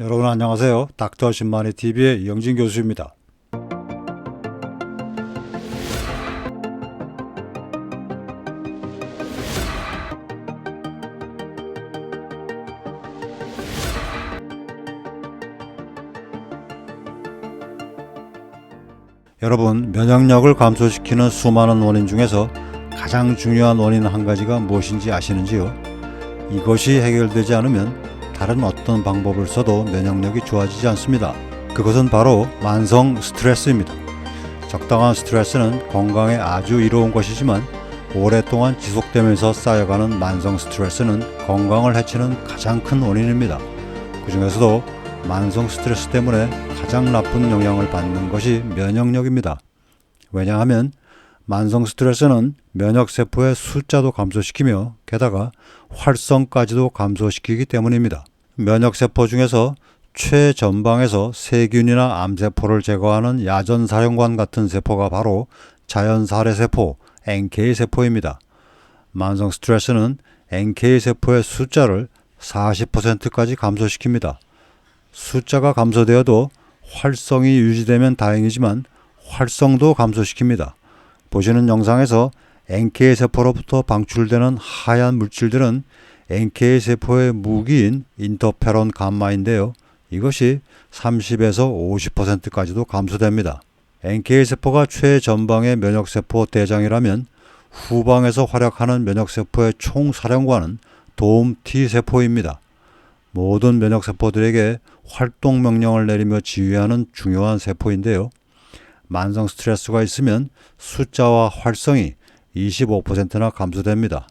여러분 안녕하세요. 닥터 신만이 TV의 이영진 교수입니다. 여러분, 면역력을 감소시키는 수많은 원인 중에서 가장 중요한 원인 한 가지가 무엇인지 아시는지요? 이것이 해결되지 않으면 다른 어떤 방법을 써도 면역력이 좋아지지 않습니다. 그것은 바로 만성 스트레스입니다. 적당한 스트레스는 건강에 아주 이로운 것이지만 오랫동안 지속되면서 쌓여가는 만성 스트레스는 건강을 해치는 가장 큰 원인입니다. 그 중에서도 만성 스트레스 때문에 가장 나쁜 영향을 받는 것이 면역력입니다. 왜냐하면 만성 스트레스는 면역세포의 숫자도 감소시키며 게다가 활성까지도 감소시키기 때문입니다. 면역세포 중에서 최전방에서 세균이나 암세포를 제거하는 야전사령관 같은 세포가 바로 자연살해세포, NK세포입니다. 만성 스트레스는 NK세포의 숫자를 40%까지 감소시킵니다. 숫자가 감소되어도 활성이 유지되면 다행이지만 활성도 감소시킵니다. 보시는 영상에서 NK 세포로부터 방출되는 하얀 물질들은 NK 세포의 무기인 인터페론 감마인데요. 이것이 30에서 50%까지도 감소됩니다. NK 세포가 최전방의 면역 세포 대장이라면 후방에서 활약하는 면역 세포의 총사령관은 도움 T세포입니다. 모든 면역 세포들에게 활동 명령을 내리며 지휘하는 중요한 세포인데요. 만성 스트레스가 있으면 숫자와 활성이 25%나 감소됩니다.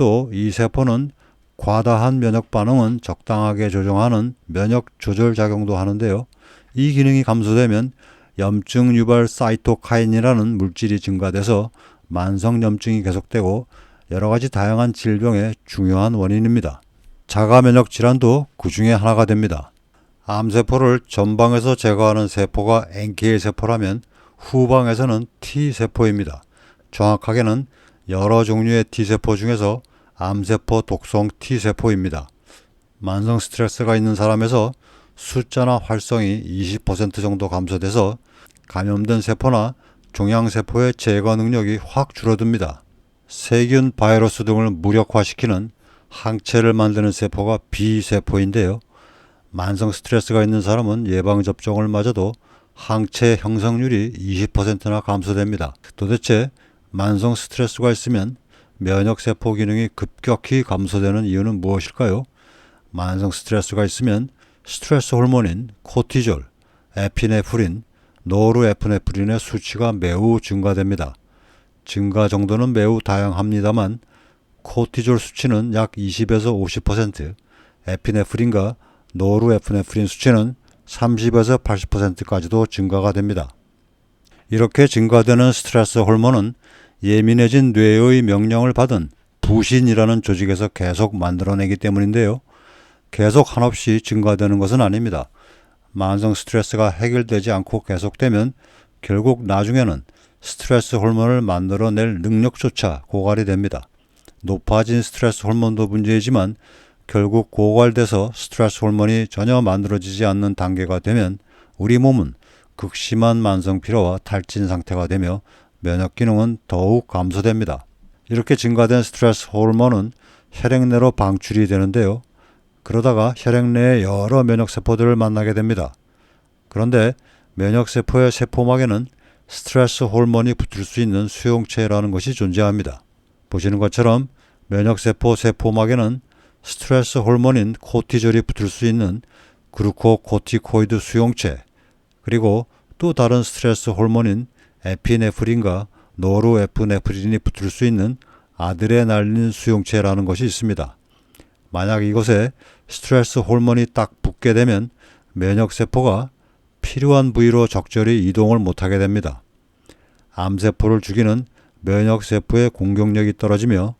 또 이 세포는 과다한 면역 반응은 적당하게 조정하는 면역 조절 작용도 하는데요. 이 기능이 감소되면 염증 유발 사이토카인이라는 물질이 증가돼서 만성 염증이 계속되고 여러 가지 다양한 질병의 중요한 원인입니다. 자가 면역 질환도 그 중에 하나가 됩니다. 암세포를 전방에서 제거하는 세포가 NK 세포라면 후방에서는 T 세포입니다. 정확하게는 여러 종류의 T 세포 중에서 암세포 독성 T 세포입니다. 만성 스트레스가 있는 사람에서 숫자나 활성이 20% 정도 감소돼서 감염된 세포나 종양세포의 제거 능력이 확 줄어듭니다. 세균, 바이러스 등을 무력화시키는 항체를 만드는 세포가 B세포인데요. 만성 스트레스가 있는 사람은 예방접종을 맞아도 항체 형성률이 20%나 감소됩니다. 도대체 만성 스트레스가 있으면 면역세포 기능이 급격히 감소되는 이유는 무엇일까요? 만성 스트레스가 있으면 스트레스 호르몬인 코티졸, 에피네프린, 노르에프네프린의 수치가 매우 증가됩니다. 증가 정도는 매우 다양합니다만 코티졸 수치는 약 20에서 50%, 에피네프린과 노르에프네프린 수치는 30에서 80%까지도 증가가 됩니다. 이렇게 증가되는 스트레스 호르몬은 예민해진 뇌의 명령을 받은 부신이라는 조직에서 계속 만들어내기 때문인데요. 계속 한없이 증가되는 것은 아닙니다. 만성 스트레스가 해결되지 않고 계속되면 결국 나중에는 스트레스 호르몬을 만들어낼 능력조차 고갈이 됩니다. 높아진 스트레스 호르몬도 문제이지만 결국 고갈돼서 스트레스 호르몬이 전혀 만들어지지 않는 단계가 되면 우리 몸은 극심한 만성 피로와 탈진 상태가 되며 면역 기능은 더욱 감소됩니다. 이렇게 증가된 스트레스 호르몬은 혈액 내로 방출이 되는데요. 그러다가 혈액 내에 여러 면역 세포들을 만나게 됩니다. 그런데 면역 세포의 세포막에는 스트레스 호르몬이 붙을 수 있는 수용체라는 것이 존재합니다. 보시는 것처럼 면역세포 세포막에는 스트레스 호르몬인 코티졸이 붙을 수 있는 그루코코티코이드 수용체, 그리고 또 다른 스트레스 호르몬인 에피네프린과 노르에프네프린이 붙을 수 있는 아드레날린 수용체라는 것이 있습니다. 만약 이곳에 스트레스 호르몬이 딱 붙게 되면 면역세포가 필요한 부위로 적절히 이동을 못하게 됩니다. 암세포를 죽이는 면역세포의 공격력이 떨어지며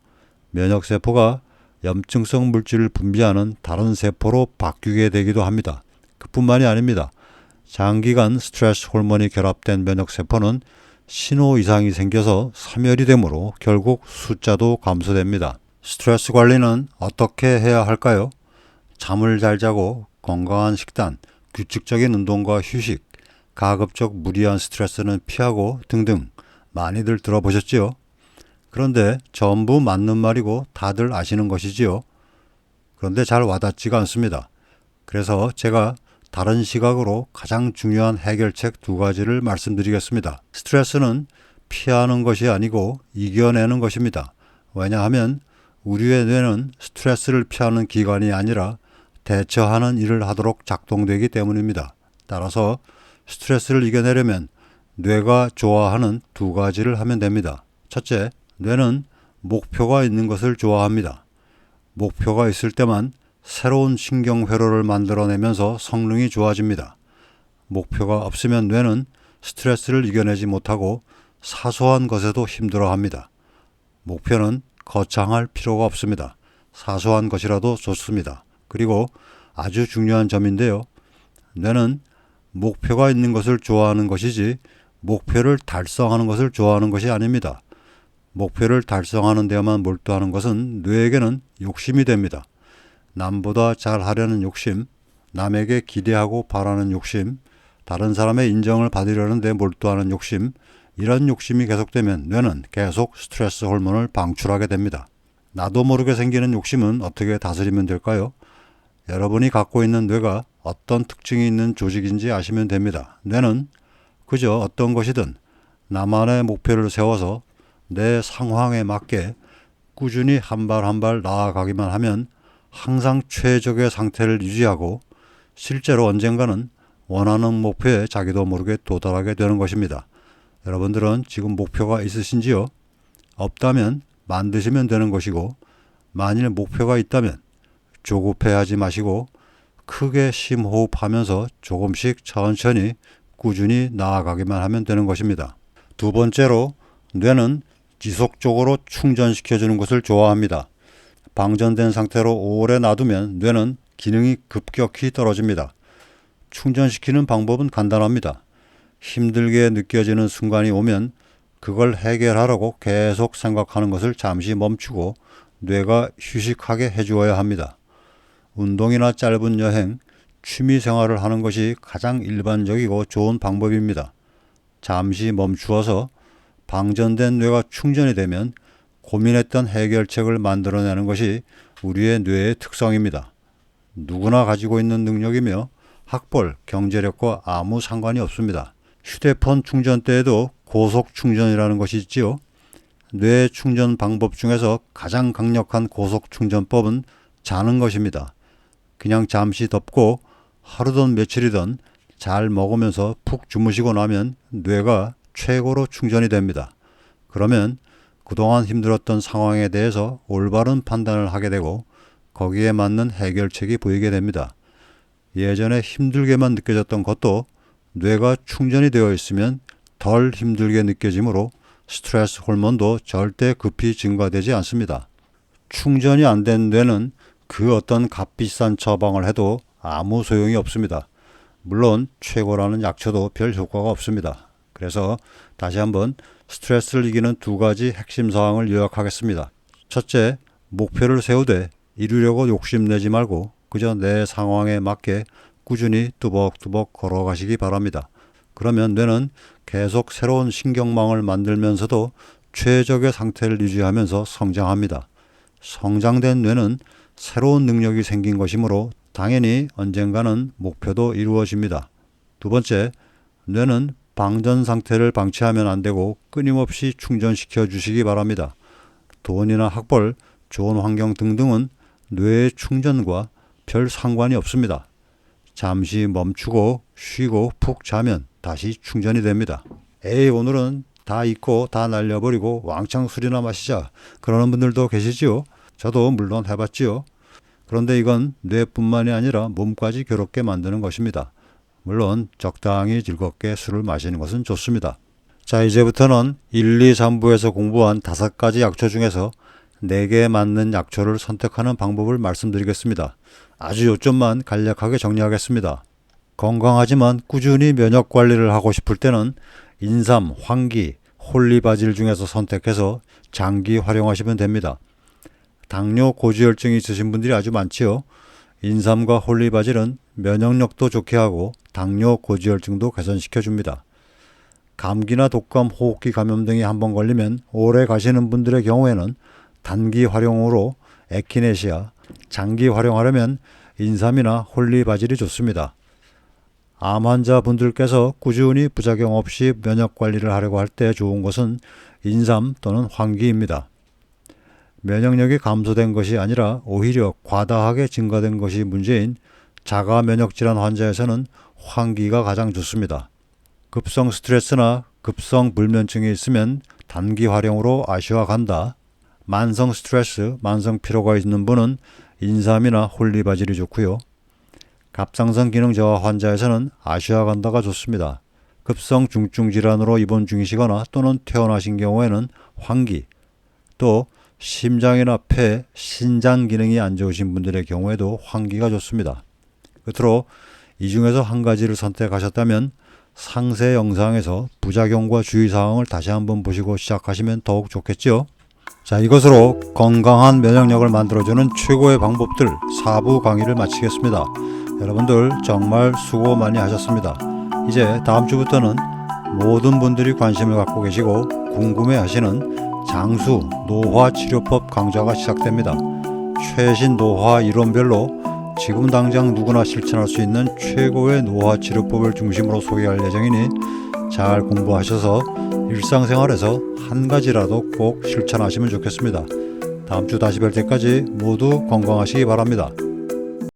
면역세포가 염증성 물질을 분비하는 다른 세포로 바뀌게 되기도 합니다. 그뿐만이 아닙니다. 장기간 스트레스 호르몬이 결합된 면역세포는 신호 이상이 생겨서 사멸이 되므로 결국 숫자도 감소됩니다. 스트레스 관리는 어떻게 해야 할까요? 잠을 잘 자고 건강한 식단, 규칙적인 운동과 휴식, 가급적 무리한 스트레스는 피하고 등등 많이들 들어보셨지요? 그런데 전부 맞는 말이고 다들 아시는 것이지요. 그런데 잘 와닿지가 않습니다. 그래서 제가 다른 시각으로 가장 중요한 해결책 두 가지를 말씀드리겠습니다. 스트레스는 피하는 것이 아니고 이겨내는 것입니다. 왜냐하면 우리의 뇌는 스트레스를 피하는 기관이 아니라 대처하는 일을 하도록 작동되기 때문입니다. 따라서 스트레스를 이겨내려면 뇌가 좋아하는 두 가지를 하면 됩니다. 첫째, 뇌는 목표가 있는 것을 좋아합니다. 목표가 있을 때만 새로운 신경회로를 만들어내면서 성능이 좋아집니다. 목표가 없으면 뇌는 스트레스를 이겨내지 못하고 사소한 것에도 힘들어합니다. 목표는 거창할 필요가 없습니다. 사소한 것이라도 좋습니다. 그리고 아주 중요한 점인데요. 뇌는 목표가 있는 것을 좋아하는 것이지 목표를 달성하는 것을 좋아하는 것이 아닙니다. 목표를 달성하는 데만 몰두하는 것은 뇌에게는 욕심이 됩니다. 남보다 잘하려는 욕심, 남에게 기대하고 바라는 욕심, 다른 사람의 인정을 받으려는 데 몰두하는 욕심, 이런 욕심이 계속되면 뇌는 계속 스트레스 호르몬을 방출하게 됩니다. 나도 모르게 생기는 욕심은 어떻게 다스리면 될까요? 여러분이 갖고 있는 뇌가 어떤 특징이 있는 조직인지 아시면 됩니다. 뇌는 그저 어떤 것이든 나만의 목표를 세워서 내 상황에 맞게 꾸준히 한 발 한 발 나아가기만 하면 항상 최적의 상태를 유지하고 실제로 언젠가는 원하는 목표에 자기도 모르게 도달하게 되는 것입니다. 여러분들은 지금 목표가 있으신지요? 없다면 만드시면 되는 것이고 만일 목표가 있다면 조급해하지 마시고 크게 심호흡하면서 조금씩 천천히 꾸준히 나아가기만 하면 되는 것입니다. 두 번째로 뇌는 지속적으로 충전시켜주는 것을 좋아합니다. 방전된 상태로 오래 놔두면 뇌는 기능이 급격히 떨어집니다. 충전시키는 방법은 간단합니다. 힘들게 느껴지는 순간이 오면 그걸 해결하라고 계속 생각하는 것을 잠시 멈추고 뇌가 휴식하게 해주어야 합니다. 운동이나 짧은 여행, 취미 생활을 하는 것이 가장 일반적이고 좋은 방법입니다. 잠시 멈추어서 방전된 뇌가 충전이 되면 고민했던 해결책을 만들어내는 것이 우리의 뇌의 특성입니다. 누구나 가지고 있는 능력이며 학벌, 경제력과 아무 상관이 없습니다. 휴대폰 충전 때에도 고속 충전이라는 것이 있지요. 뇌 충전 방법 중에서 가장 강력한 고속 충전법은 자는 것입니다. 그냥 잠시 덮고 하루든 며칠이든 잘 먹으면서 푹 주무시고 나면 뇌가 최고로 충전이 됩니다. 그러면 그동안 힘들었던 상황에 대해서 올바른 판단을 하게 되고 거기에 맞는 해결책이 보이게 됩니다. 예전에 힘들게만 느껴졌던 것도 뇌가 충전이 되어 있으면 덜 힘들게 느껴지므로 스트레스 호르몬도 절대 급히 증가되지 않습니다. 충전이 안 된 뇌는 그 어떤 값비싼 처방을 해도 아무 소용이 없습니다. 물론 최고라는 약초도 별 효과가 없습니다. 그래서 다시 한번 스트레스를 이기는 두 가지 핵심 사항을 요약하겠습니다. 첫째, 목표를 세우되 이루려고 욕심내지 말고 그저 내 상황에 맞게 꾸준히 뚜벅뚜벅 걸어가시기 바랍니다. 그러면 뇌는 계속 새로운 신경망을 만들면서도 최적의 상태를 유지하면서 성장합니다. 성장된 뇌는 새로운 능력이 생긴 것이므로 당연히 언젠가는 목표도 이루어집니다. 두 번째, 뇌는 방전 상태를 방치하면 안 되고 끊임없이 충전시켜 주시기 바랍니다. 돈이나 학벌, 좋은 환경 등등은 뇌의 충전과 별 상관이 없습니다. 잠시 멈추고 쉬고 푹 자면 다시 충전이 됩니다. 에이 오늘은 다 잊고 다 날려버리고 왕창 술이나 마시자 그러는 분들도 계시지요. 저도 물론 해봤지요. 그런데 이건 뇌뿐만이 아니라 몸까지 괴롭게 만드는 것입니다. 물론 적당히 즐겁게 술을 마시는 것은 좋습니다. 자, 이제부터는 1, 2, 3부에서 공부한 다섯 가지 약초 중에서 4개에 맞는 약초를 선택하는 방법을 말씀드리겠습니다. 아주 요점만 간략하게 정리하겠습니다. 건강하지만 꾸준히 면역 관리를 하고 싶을 때는 인삼, 황기, 홀리바질 중에서 선택해서 장기 활용하시면 됩니다. 당뇨 고지혈증이 있으신 분들이 아주 많지요. 인삼과 홀리바질은 면역력도 좋게 하고 당뇨 고지혈증도 개선시켜 줍니다. 감기나 독감, 호흡기 감염 등이 한번 걸리면 오래 가시는 분들의 경우에는 단기 활용으로 에키네시아, 장기 활용하려면 인삼이나 홀리바질이 좋습니다. 암 환자분들께서 꾸준히 부작용 없이 면역 관리를 하려고 할 때 좋은 것은 인삼 또는 황기입니다. 면역력이 감소된 것이 아니라 오히려 과다하게 증가된 것이 문제인 자가 면역 질환 환자에서는 황기가 가장 좋습니다. 급성 스트레스나 급성 불면증이 있으면 단기 활용으로 아시아간다. 만성 스트레스, 만성 피로가 있는 분은 인삼이나 홀리바질이 좋고요. 갑상선 기능 저하 환자에서는 아시아간다가 좋습니다. 급성 중증 질환으로 입원 중이시거나 또는 퇴원하신 경우에는 황기, 또 심장이나 폐, 신장 기능이 안 좋으신 분들의 경우에도 황기가 좋습니다. 끝으로 이 중에서 한 가지를 선택하셨다면 상세 영상에서 부작용과 주의사항을 다시 한번 보시고 시작하시면 더욱 좋겠죠. 자, 이것으로 건강한 면역력을 만들어주는 최고의 방법들 4부 강의를 마치겠습니다. 여러분들 정말 수고 많이 하셨습니다. 이제 다음 주부터는 모든 분들이 관심을 갖고 계시고 궁금해 하시는 장수 노화 치료법 강좌가 시작됩니다. 최신 노화 이론별로 지금 당장 누구나 실천할 수 있는 최고의 노화 치료법을 중심으로 소개할 예정이니 잘 공부하셔서 일상생활에서 한 가지라도 꼭 실천하시면 좋겠습니다. 다음 주 다시 뵐 때까지 모두 건강하시기 바랍니다.